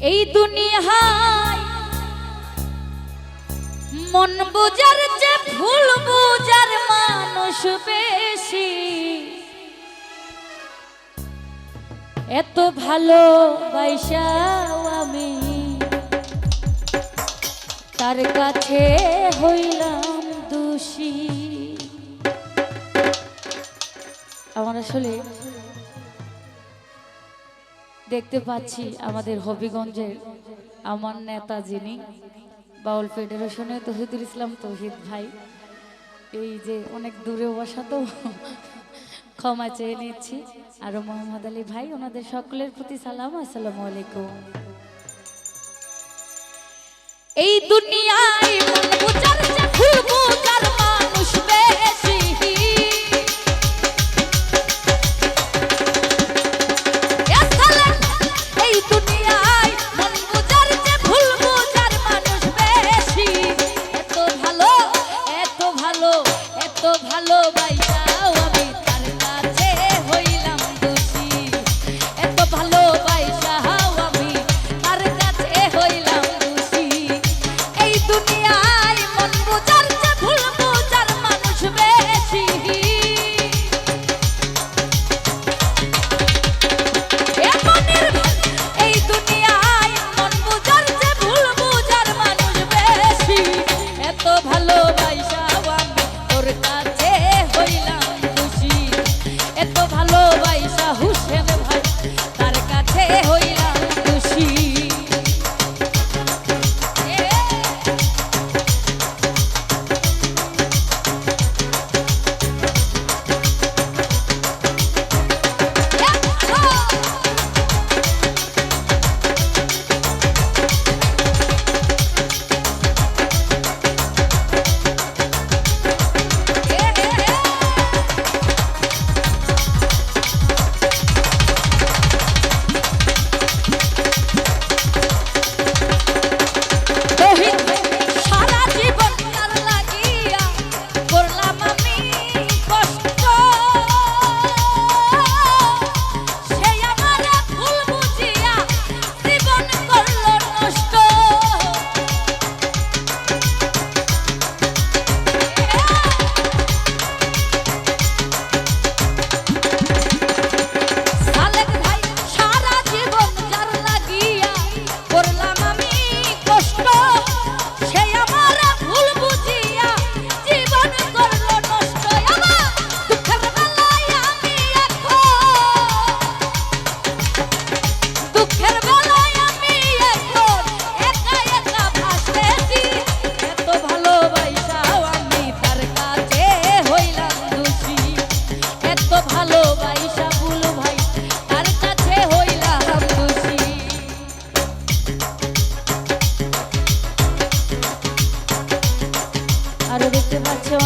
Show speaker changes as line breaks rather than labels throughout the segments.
এই দুনিয়ায় মন বোঝার যে ভুল বোঝার মানুষ বেশি। এত ভালো বাইশাও আমি তার কাছে হইলাম দোষী। আমার আসলে দেখতে পাচ্ছি আমাদের হবিগঞ্জের আমার নেতা যিনি, বাউল ফেডারেশনের তহিদুল ইসলাম তহিদ ভাই। এই যে অনেক দূরে বসা তো ক্ষমা চেয়ে নিচ্ছি। আরও মোহাম্মদ আলী ভাই, ওনাদের সকলের প্রতি সালাম, আসসালামু আলাইকুম। এই দুনিয়ায় ভালোবাসা।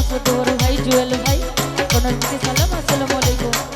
মাসুদুর ভাই জুয়েল ভাই কোন দিকে সালাম আসসালামু আলাইকুম।